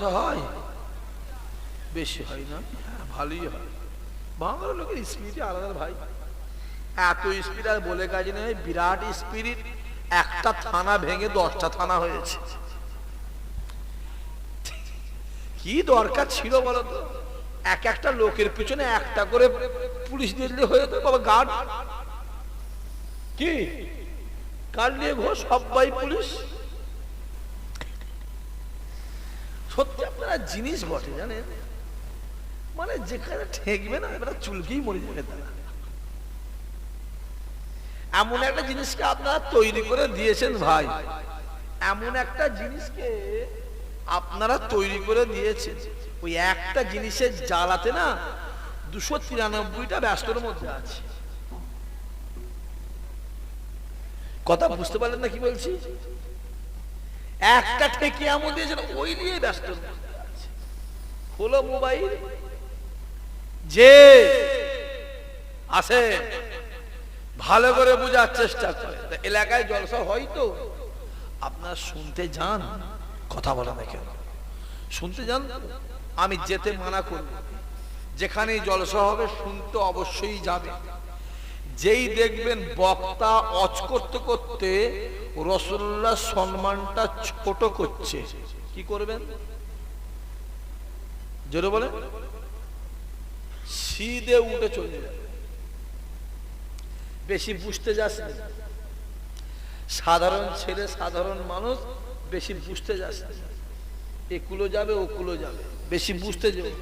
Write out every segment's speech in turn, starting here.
হয়? বেশি হয় না। হ্যাঁ ভালোই হয়। বাংলা লোকের আলাদা ভাই। এত স্পিরিট আর বলে কাজ নেই, বিরাট স্পিরিট একটা থানা ভেঙে দশটা থানা হয়েছে। কি দরকার ছিল বলতো? এক একটা লোকের পিছনে একটা করে পুলিশ দিলে হয়ে যেত বাবা গার্ড কি? গার্ড নিয়ে ঘো সবাই পুলিশ। সত্যি আপনারা জিনিস বটে, জানেন? মানে যেখানে ঠেকবে না, এবার চুলকেই মরে যাবে তারা। এমন একটা জিনিসকে আপনারা তৈরি করে দিয়েছেন ভাই। এমন একটা জিনিসকে আপনারা তৈরি করে দিয়েছেন। ওই একটা জিনিসের জ্বালাতে না দুশো তিরানব্বইটা ব্যস্তর মধ্যে আছে। কথা বুঝতে পারলেন না কি বলছি? একটা ঠেকে এমন দিয়েছেন ওই নিয়ে ব্যস্ত। হলো মোবাইল। যে আছে ভালো করে বোঝার চেষ্টা করে। এলাকায় জলসা হয় তো। আপনার শুনতে যান, কথা বলা কেন শুনতে যান, আমি যেতে মানা করব। যেখানে জলসা হবে, শুনতে অবশ্যই যাবে। যেই দেখবেন বক্তা অচ করতে করতে রসুল্লাহ সম্মানটা ছোট করছে। কি করবেন? জোরে বলে সিদে উঠে চলে যাবে। বেশি বুঝতে যাস সাধারণ ছেলে, সাধারণ মানুষ বেশি বুঝতে যাস না। একুলো যাবে ওকুলো যাবে। বেশি বুঝতে যাবে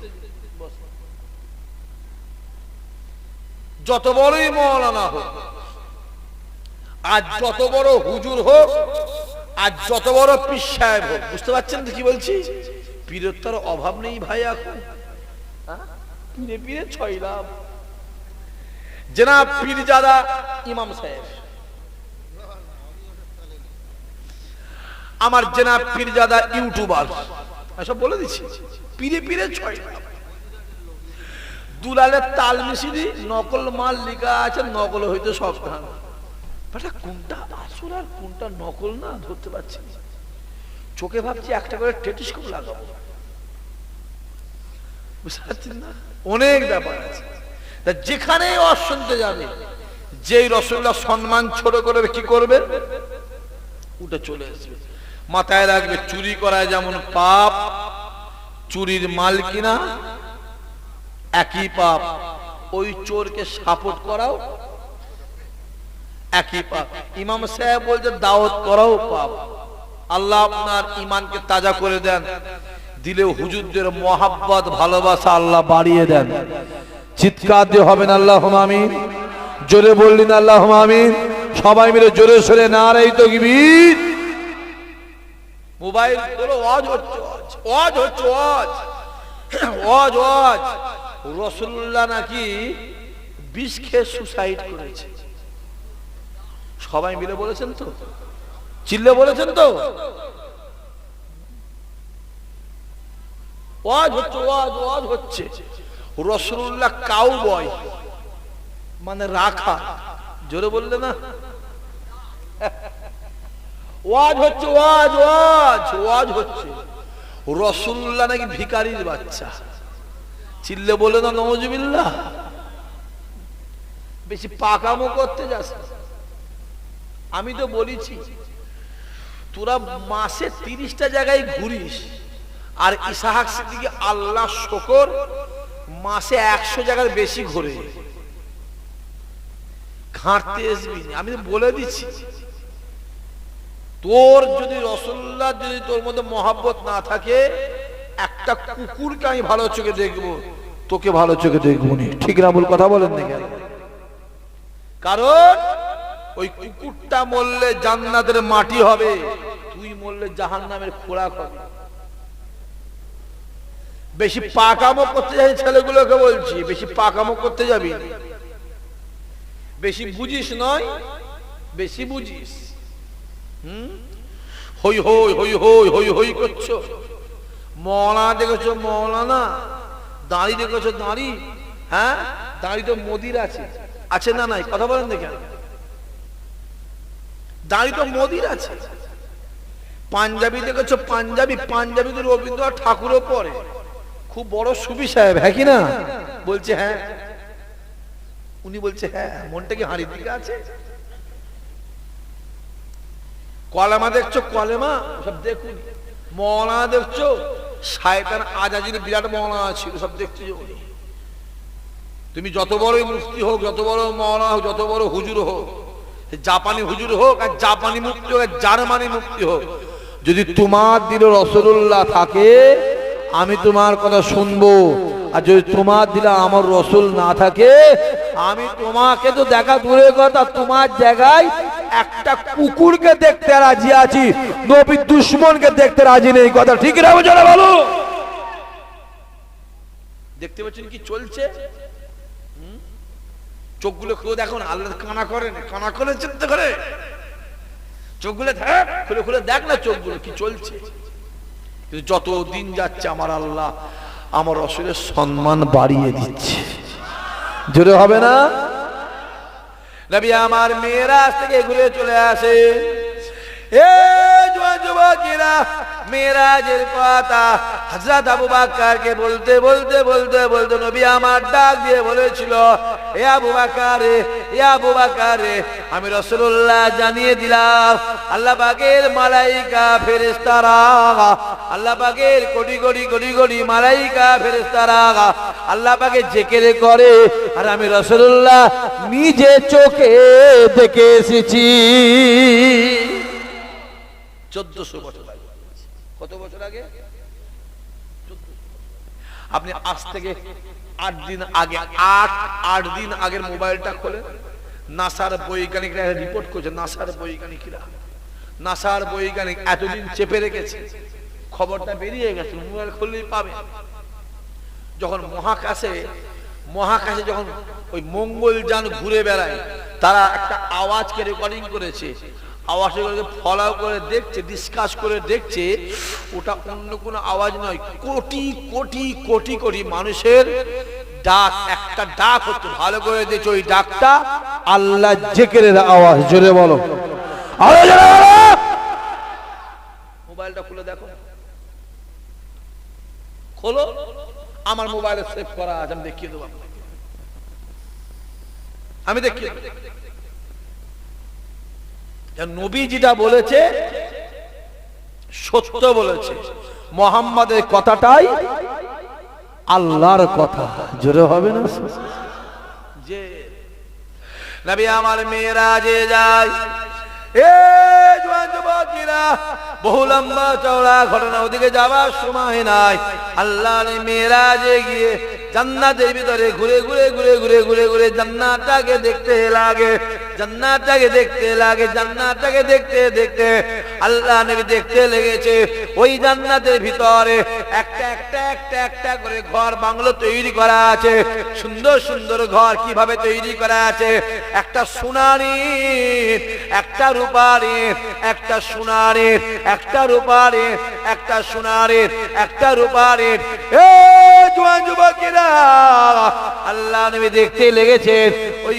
বস। যত বড়ই মৌলানা হোক, আজ যত বড় হুজুর হোক, আজ যত বড় পীর সাহেব হোক, বুঝতে পারছেন কি বলছি? পীরত্বর অভাব নেই ভাই এখন? পীরে পীরে ছয় লাভ। জনাব পীরজাদা ইমাম সাহেব। আমার জনাব পীরজাদা ইউটিউবার। এসব বলে দিচ্ছি। পীরে পীরে ছয় লাভ। দুলালের তাল মিশিয়ে নকল মাল লিখা আছে, নকল হইতে সব বেটা, কোনটা আসল আর কোনটা নকল না, ধরতে পারছি। চোখে ভাবছি একটা করে টেটিস্কোপ লাগাবো। বুঝতে পারছেন না? অনেক ব্যাপার আছে। তা যেখানে অশুনতে যাবে, যেই রসগোল্লা সম্মান ছোট করে কি করবে? উঠে চলে আসবে। মাথায় রাখবে, চুরি করা যেমন পাপ, চুরির মাল কিনা একই পাপ, ওই চোরকে সাপোর্ট করাও। একই পাপ। ইমাম সাহেব বলছে, দাওয়াত করাও পাপ। আল্লাহ আপনার ইমানকে তাজা করে দেন। দিলে হুজুরদের মহাব্বত, ভালোবাসা আল্লাহ বাড়িয়ে দেন। চিৎকার দিয়ে হবেন আল্লাহ আমিন। জোরে বললেন আল্লাহ আমিন। সবাই মিলে জোরে সরে না রে তো মোবাইল ওয়াজ হচ্ছে ওয়াজ হচ্ছে ওয়াজ ওয়াজ ওয়াজ রসুল্লাহ নাকি বিষ খেয়ে সুসাইড করেছে। সবাই মিলে বলেছেন তো? চিল্লে বলেছেন তো? ওয়াজ হচ্ছে, ওয়াজ ওয়াজ হচ্ছে। রসুল্লাহ কাউ বয় মানে রাখা। জোরে বললে না? ওয়াজ হচ্ছে, ওয়াজ ওয়াজ ওয়াজ হচ্ছে। রসুল্লাহ নাকি ভিকারির বাচ্চা। চিল্লে বলে না নজবিল্লা বেশি পাকামো করতে যাস আমি তো বলেছি, তোরা মাসে তিরিশটা জায়গায় ঘুরিস, আর ইসাহাক সিদ্দিকি আল্লাহ শকর মাসে একশো জায়গার বেশি ঘুরে। ঘাঁটতে আসবি আমি বলে দিচ্ছি, তোর যদি রসল্লাহ যদি তোর মধ্যে মহাব্বত না থাকে একটা কুকুরকে আমি ভালো চোখে দেখব, তোকে ভালো চোখে দেখব নি। ঠিক না বল কথা বলেন না কারণ ওই কুকুরটা মরলে জান্নাতের মাটি হবে, তুই মরলে জাহান নামের খোরাক হবে। বেশি পাকামো করতে যাই ছেলেগুলোকে বলছি, বেশি পাকামো করতে যাবি বেশি বুঝিস নয়, বেশি বুঝিস। হুম? হই হই হই হই হই হই করছ। মৌলানা দেখেছ মৌলানা দাঁড়ি দেখেছ, দাঁড়ি? হ্যাঁ? দাঁড়ি তো মোদির আছে। আছে না নাই? কথা বলেন দেখেন দাঁড়ি তো মোদির আছে। পাঞ্জাবি দেখেছ, পাঞ্জাবি? পাঞ্জাবি তো রবীন্দ্রনাথ ঠাকুরও পরে। খুব বড় সুবি সাহেব হ্যাঁ কি না? বলছে হ্যাঁ। উনি বলছে হ্যাঁ মনটা কি হাঁড়ির দিকে আছে? কলেমা দেখছ, কলেমা? সব দেখুন। মৌলানা দেখছ শায়তান আজাজির বিরাট মৌলানা ছিল সব দেখতে যে তুমি যত বড়ই মুফতি হোক, যত বড় মৌলানা হোক, যত বড় হুজুর হোক জাপানি হুজুর হোক আর জাপানি মুক্তি হোক, আর জার্মানি মুক্তি হোক, যদি তোমার দিল রসুল্লাহ থাকে, আমি তোমার কথা শুনব। আর যদি তোমার দিলে আমার রসুল না থাকে, আমি তোমাকে তো দেখা দূরের কথা, তোমার জায়গায় একটা কুকুরকে দেখতে রাজি আছি, নবী দুশ্মনকে দেখতে রাজি নেই কথা ঠিক না বোঝানো ভালো দেখতে পাচ্ছেন কি চলছে? চোখগুলো খুলে দেখো না, আল্লাহ কানা করেন কানা করে চিন্তা করে। চোখগুলো দেখ খুলে খুলে দেখ না চোখগুলো, কি চলছে? যত দিন যাচ্ছে আমার আল্লাহ, আমার রসুলের সম্মান বাড়িয়ে দিচ্ছে। জোরে হবে না? নবী আমার মেয়েরা আজ থেকে ঘুরে চলে আসে। বলতে বলতে বলতে বলতে নবী আমার ডাক দিয়ে এ এ আমি রাসূলুল্লাহ জানিয়ে দিলাম, আল্লাহ পাকের মালাইকা ফেরেশতারা, আল্লাহ পাকের কোটি কোটি কোটি কোটি মালাইকা ফেরেশতারা আল্লাহ জেকেরে করে। আর আমি রাসূলুল্লাহ নিজে চোখে দেখে এসেছি। চোদ্দশো বছর আগে। কত বছর আগে? আপনি আজ থেকে আট দিন আগে, আট আট দিন আগের মোবাইলটা খোলেন। নাসার বৈজ্ঞানিকরা রিপোর্ট করছে, নাসার বৈজ্ঞানিকরা। নাসার বৈজ্ঞানিক এতদিন চেপে রেখেছে। খবরটা বেরিয়ে গেছে, মোবাইল খুললেই পাবে। যখন মহাকাশে মহাকাশে যখন ওই মঙ্গলযান ঘুরে বেড়ায়, তারা একটা আওয়াজকে রেকর্ডিং করেছে। আওয়াজকে ফলো করে দেখছে ডিসকাস করে দেখছে, ওটা অন্য কোনো আওয়াজ নয়, কোটি কোটি কোটি কোটি মানুষের ডাক, একটা ডাক হচ্ছে। ভালো করে দেখছে ওই ডাকটা। আল্লাহ জেকেরের আওয়াজ জোরে বলো। মোবাইলটা খুলে দেখো। খোলো। আমার মোবাইলে সেভ করা আছে, আমি দেখিয়ে দেবো আমি। যা নবী যেটা বলেছে, সত্য বলেছে। মোহাম্মদের কথাটাই আল্লাহর কথা। জোরে হবে না? যে নবী আমার মেয়েরা যে যায়, এ জোয়ান যুবকেরা বহু লম্বা চওড়া ঘটনা ওদিকে যাবার সময় নাই। আল্লাহ মেয়েরা যে গিয়ে জান্নাতের ভিতরে ঘুরে ঘুরে ঘুরে ঘুরে ঘুরে ঘুরে জান্নাতটাকে দেখতে লাগে, জান্নাতটাকে দেখতে লাগে, জান্নাতটাকে দেখতে দেখতে আল্লাহ নবী দেখতে লেগেছে। ওই জান্নাতের ভিতরে একটা একটা একটা একটা করে ঘর বাংলো তৈরি করা আছে। সুন্দর সুন্দর ঘর কীভাবে তৈরি করা আছে? একটা সোনারির একটা রূপারের একটা সোনারের একটা রূপারের একটা সোনারের একটা রূপারের এ জোয়ান যুবকেরা, আল্লাহ নবী দেখতে লেগেছেন ওই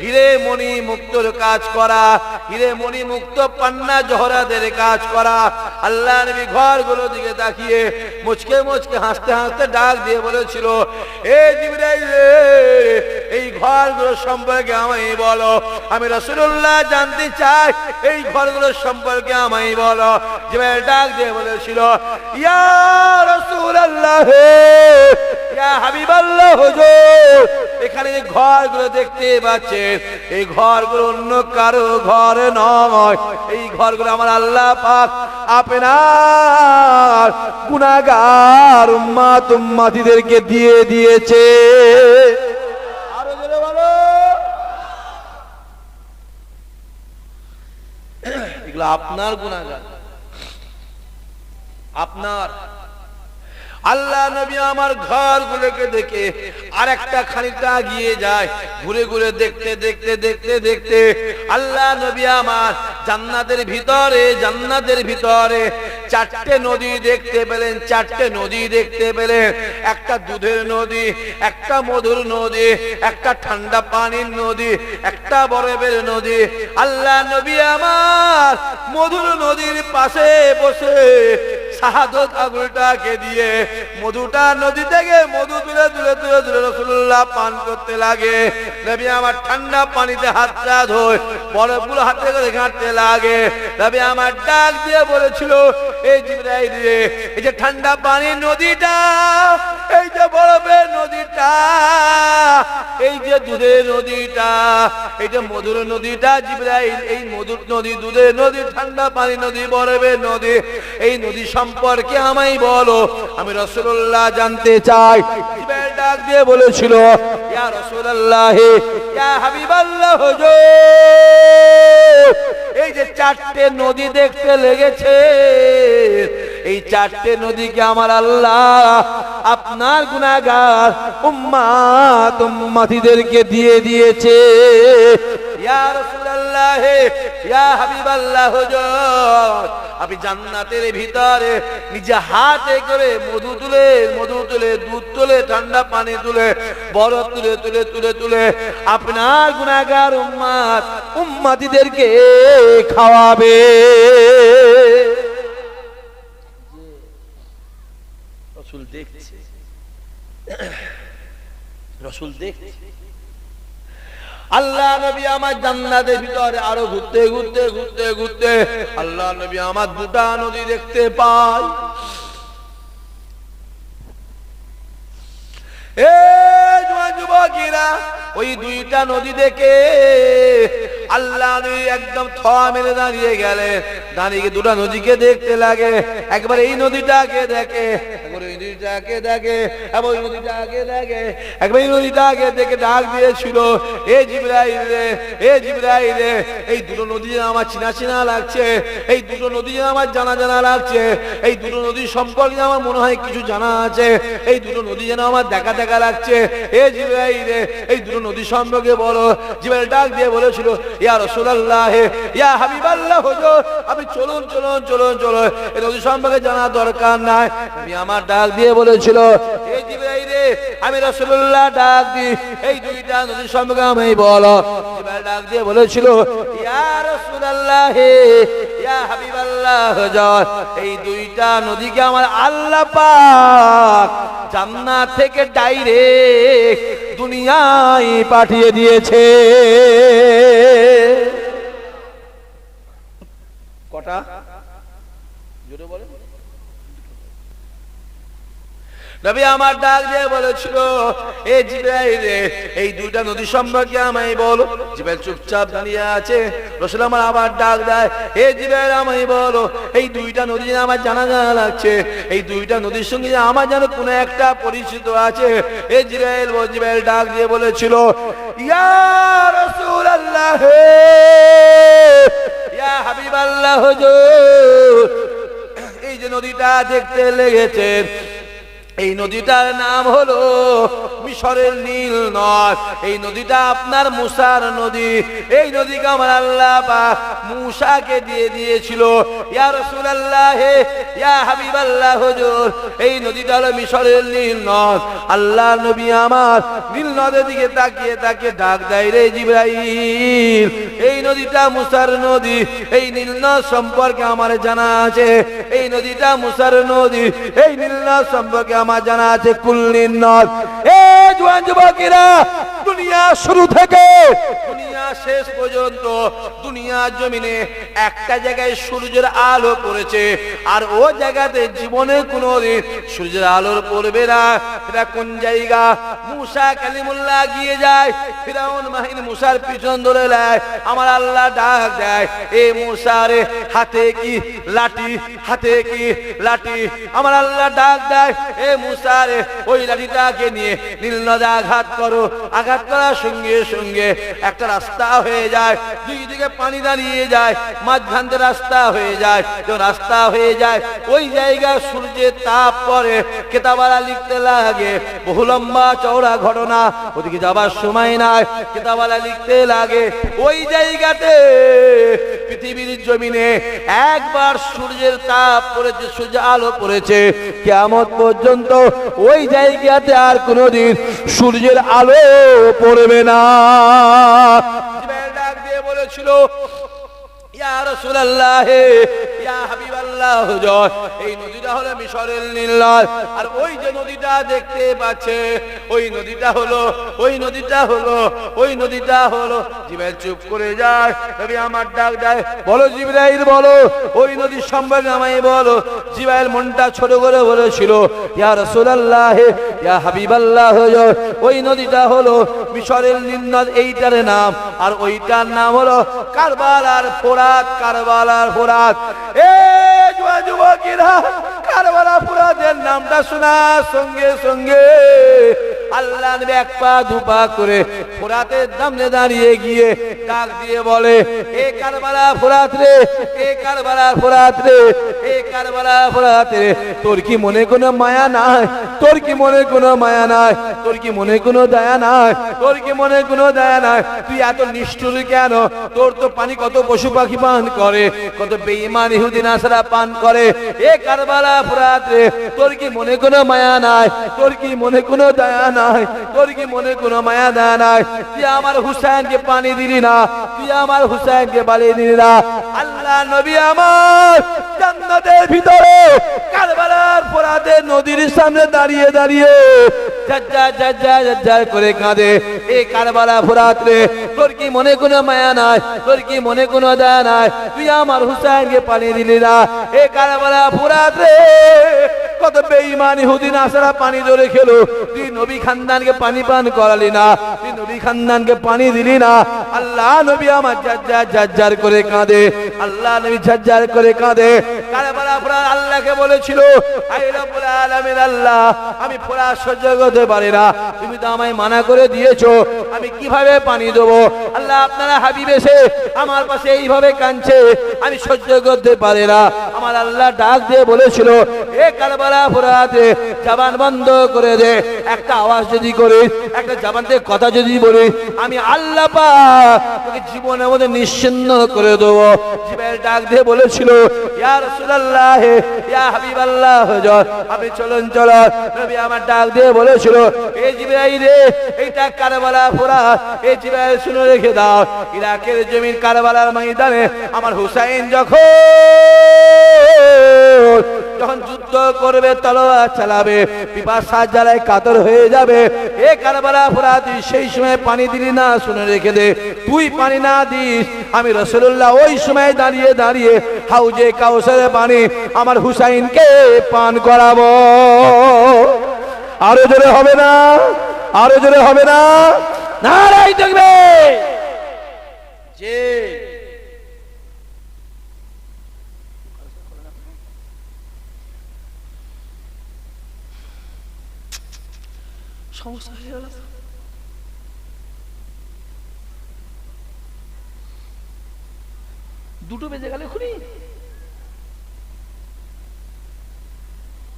হিরে মণি মুক্তর কাজ করা, হিরে মণি মুক্ত পান্না জহরাদের কাজ করা। আল্লাহ নবী দিকে তাকিয়ে মুচকে মুচকে হাসতে হাসতে ডাক দিয়ে বলেছিল, এ এই সম্পর্কে আমায় বলো। আমি রাসূলুল্লাহ জানতে চাই, এই ঘরগুলো সম্পর্কে আমায় বলো। ডাক দিয়ে বলেছিল, ইয়া ইয়া হাবিবাল্লাহ হুজুর, এখানে যে ঘরগুলো দেখতে পাচ্ছেন, এই ঘরগুলো অন্য কারও ঘর নয়। এই ঘরগুলো আমার আল্লাহ পাক আপনার গুনাহগার উম্মাত উম্মাতিদেরকে দিয়ে দিয়েছে। আরও জোরে বলো। এগুলো আপনার গুনাহগার। আপনার আল্লাহ নবী আমার ঘর গুলোকে দেখে আর একটা খানিকটা গিয়ে যায়। ঘুরে ঘুরে দেখতে দেখতে দেখতে দেখতে আল্লাহ নবী আমার জান্নাতের ভিতরে জান্নাতের ভিতরে চারটে নদী দেখতে পেলেন, চারটে নদী দেখতে পেলেন। একটা দুধের নদী, একটা মধুর নদী, একটা ঠান্ডা পানির নদী, একটা বরফের নদী। আল্লাহ নবী আমার মধুর নদীর পাশে বসে শাহাদত আঙুলটাকে দিয়ে মধুটা নদী থেকে মধু তুলে তুলে তুলে তুলে রসুল্লাহ পান করতে লাগে। নবী আমার ঠান্ডা পানিতে হাতটা ধোয়, বরফগুলো হাতে করে ঘাঁটতে লাগে। নবী আমার ডাক দিয়ে বলেছিল এই জিবরাইল রে, এই যে ঠান্ডা পানি নদীটা, এই যে বরফের নদীটা, এই যে দুধের নদীটা, এই যে মধুর নদীটা জিবরাইল, এই মধুর নদী, দুধের নদী, ঠান্ডা পানি নদী, বরফের নদী, এই নদী সম্পর্কে আমায় বলো, আমি রসুল্লাহ জানতে চাই। জিবরাইল ডাক দিয়ে বলেছিল, ইয়া রসুল্লাহ ইয়া হাবিবাল্লাহ এই যে চারটে নদী দেখতে লেগেছে এই চারটে নদীকে আমার আল্লাহ আপনার গুনাহগার উম্মাত উম্মাতিদেরকে দিয়ে দিয়েছে। ইয়া জান্নাতের ভিতরে নিজে হাতে করে মধু তুলে মধু তুলে, দুধ তুলে, ঠান্ডা পানি তুলে, বরফ তুলে তুলে তুলে তুলে আপনার গুনাহগার উম্মাত উম্মাতিদেরকে খাওয়াবে। দেখছে। রসুল দেখছে। আল্লাহ নবী আমার জান্নাতের ভিতরে আরও ঘুরতে ঘুরতে ঘুরতে ঘুরতে আল্লাহ নবী আমার দুটা নদী দেখতে পায়। এ যুবকেরা, ওই দুইটা নদী দেখে আল্লাহ একদম থা মেরে দাঁড়িয়ে গেলে দাঁড়িয়ে দুটা নদীকে দেখতে লাগে। একবার এই নদীটাকে দেখে দুটো নদী আমার আমার জানা জানা লাগছে, এই দুটো সম্পর্কে আমার মনে হয় কিছু জানা আছে, এই দুটো নদী যেন আমার দেখা দেখা লাগছে, এ ডাক দিয়ে বলেছিল, ইয়া রাসূলুল্লাহ, ইয়া হাবিবাল্লাহ, হুজুর চলুন চলুন চলুন চলুন। এই নদী সম্পর্কে জানা দরকার নাই। আমি আমার ডাক দিয়ে বলেছিল এই জিবরাইল আমি রাসূলুল্লাহ ডাক দি এই দুইটা নদী সম্পর্কে আমি বলো। ডাক দিয়ে বলেছিল, ইয়া রাসূলুল্লাহ এই দুইটা নদীকে আমার আল্লাহ পাক জান্নাত থেকে ডাইরেক্ট দুনিয়ায় পাঠিয়ে দিয়েছে। কটা জোরে বলেন নবী আমার ডাক দিয়ে বলেছিল, এ জিব্রাইল রে এই দুইটা নদী সম্পর্কে আমায় বলো। জিব্রাইল চুপচাপ দাঁড়িয়ে আছে। রসুল আমার আবার ডাক দেয়, এ জিব্রাইল, আমায় বলো, এই দুইটা নদী আমার জানা জানা লাগছে, এই দুইটা নদীর সঙ্গে আমার যেন কোনো একটা পরিচিত আছে? এ জিব্রাইল, ও জিব্রাইল ডাক দিয়ে বলেছিল, ইয়া রাসূলুল্লাহ, ইয়া হাবিবাল্লাহ হুজুর, এই যে নদীটা দেখতে লেগেছে এই নদীটার নাম হলো মিশরের নীল নদ। এই নদীটা আপনার মুসার নদী। এই নদীকে আমার আল্লাহ মুসাকে দিয়ে দিয়েছিল। ইয়া রাসূলুল্লাহ, ইয়া হাবিবাল্লাহ, হুজুর, এই নদীটা হলো মিশরের নীল নদ। আল্লাহ নবী আমার নীল নদের দিকে তাকিয়ে তাকিয়ে ডাক দেয় রে জিব্রাইল, এই নদীটা মুসার নদী। এই নীল নদ সম্পর্কে আমার জানা আছে। এই নদীটা মুসার নদী। এই নীল নদ সম্পর্কে আমার জানা আছে কুল্লিন নদ। এ জোয়ান যুবকেরা দুনিয়া শুরু থেকে, দুনিয়া শেষ পর্যন্ত, দুনিয়ার জমিনে একটা জায়গায় সূর্যের আলো পড়েছে। আর ও জায়গাতে জীবনে কোনো দিন সূর্যের আলোর পড়বে না। এটা কোন জায়গা? মুসা কালিমুল্লাহ গিয়ে যায়, ফিরাউন মাহিন মুসার পিছন ধরে নেয়, আমার আল্লাহ ডাক দেয়, এ মুসারে হাতে কি লাঠি? হাতে কি লাঠি? আমার আল্লাহ ডাক দেয়, এ মুসারে ওই লাঠিটাকে নিয়ে নীল নদে আঘাত করো, আঘাত করার সঙ্গে সঙ্গে একটা রাস্তা হয়ে যায়, দুই দিকে পানি দাঁড়িয়ে যায় মাঝখান দিয়ে রাস্তা হয়ে যায় রাস্তা হয়ে যায়, ওই জায়গায় সূর্যের তাপ পরে কেতাবালা লিখতে লাগে, বহু লম্বা চওড়া ঘটনা, ওদিকে যাবার সময় নাই কেতাবালা লিখতে লাগে, ওই জায়গাতে পৃথিবীর জমিনে একবার সূর্যের তাপ পড়েছে, সূর্য আলো পড়েছে কেমন পর্যন্ত ওই জায়গাতে আর কোনোদিন সূর্যের আলো পড়বে না। ডাক দিয়ে বলেছিল আর ওই নদীটা হলো চুপ করে যায় আমার ডাক দেয়, বলো বলো। ওই নদীর আমায় বলো। জিব্রাইল মনটা ছোট করে বলেছিল, ইয়া হাবিবাল্লাহ ওই নদীটা হলো মিশরের নীল এইটার নাম। আর ওইটার নাম হলো কারবার কারবালার ফোরাত কারবালার ফোরাত। এ যুবা যুবকেরা কারবালা ফোরাতের নামটা শোনার সঙ্গে সঙ্গে আল্লাহ নবী এক পা দুপা করে ফোরাতের দামনে দাঁড়িয়ে গিয়ে ডাক দিয়ে বলে, এ কারবালা ফোরাত রে, এ কারবালা ফোরাত রে, এ কারবালা ফোরাত রে, তোর কি মনে কোনো মায়া নাই? তোর কি মনে কোনো মায়া নাই? তোর কি মনে কোনো দয়া নাই? তোর কি মনে কোনো দয়া নাই? তুই এত নিষ্ঠুর কেন? তোর তো পানি কত পশু পাখি পান করে, কত বেঈমান ইহুদিন আসারা পান করে। এ কারবালা ফোরাত রে, তোর কি মনে কোনো মায়া নাই? তোর কি মনে কোনো দয়া নাই। তোর কি মনে কোনো মায়া দেয় নাই? তুই আমার হুসাইনকে পানি দিলি না। তুই আমার হুসাইনকে বালি দিলি না। আল্লাহ নবী আমার জান্নাতের ভিতরে কারবালার ফোরাতে নদীর সামনে দাঁড়িয়ে দাঁড়িয়ে ঝাজ্জা ঝাজ্জা ঝাজ্জা করে কাঁদে। এই কারবালা ফোরাত রে তোর কি মনে কোনো মায়া নাই? তোর কি মনে কোনো দয়া নাই? তুই আমার হুসাইনকে পানি দিলি না। এ কারবালা ফোরাত রে, কত বেঈমানি হুদিন আসারা পানি ধরে খেলো। তুই নবী খানদানকে পানি পান করালি না। তুই নবী খানদানকে পানি দিলি না। আল্লাহ নবী আমার ঝাজ্জার ঝাজ্জার করে কাঁদে। আল্লাহ নবী ঝাজ্জার করে কাঁদে। কারবালা ফোরাত আল্লাহকে বলেছিল, আই রব্বুল আলামিন আল্লাহ, আমি ফোরা সহ্য করতে পারি না। তুমি তো আমায় মানা করে দিয়েছ। আমি কীভাবে পানি দেবো? আল্লাহ আপনারা হাবিব এসে আমার পাশে এইভাবে কাঁদছে। আমি সহ্য করতে পারি না। আমার আল্লাহ ডাক দিয়ে বলেছিল, এ কারবালা ফোরাতে, জবান বন্ধ করে দে। একটা আওয়াজ যদি করি, একটা জবান থেকে কথা যদি বলি, আমি আল্লাহ পা তোকে জীবনের মধ্যে নিশ্চিন্ন করে দেবো। জীবের ডাক দিয়ে বলেছিল, ইয়া রাসূলুল্লাহ, ইয়া হাবিবাল্লাহ জয় আপনি চলুন চলো নবী আমার ডাক দিয়ে বলেছিল এই জিবরাইল রে, এইটা কারবালা ফোরা এই জিবরাইল শুনে রেখে দাও। ইরাকের জমির কারবালার ময়দানে। আমার হুসাইন যখন যখন যুদ্ধ করবে, তলোয়ার চালাবে, পিপাসা জ্বালায় কাতর হয়ে যাবে। এ কারবালা তুই সেই সময় পানি দিলি না, শুনে রেখে দে। তুই পানি না দিস, আমি রসুল্লাহ ওই সময় দাঁড়িয়ে দাঁড়িয়ে হাউজে কাউসারে পানি আমার হুসাইনকে পান করাবো। আরও জোরে হবে না, আরও জোরে হবে না। নারাই দেখবে। যে সমস্যা হয়ে গেল দুটো বেজে গেলে খুনি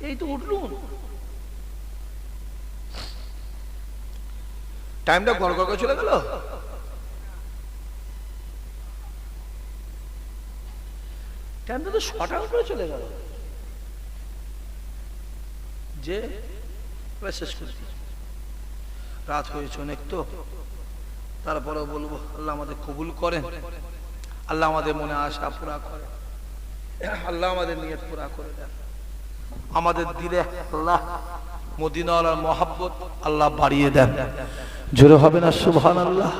এই তো উঠলুন টাইমটা গড় গড় চলে গেল? টাইমটা তো ছটা করে চলে গেল। যে রাত হয়েছে অনেক তো। তারপরেও বলব, আল্লাহ আমাদের কবুল করেন। আল্লাহ আমাদের মনে আশা পুরা করে আল্লাহ আমাদের নিয়ত পুরা করে দেন। আমাদের দিলে আল্লাহ মদিনার মহাব্বত আল্লাহ বাড়িয়ে দেন। জোরে হবে না সুবহান আল্লাহ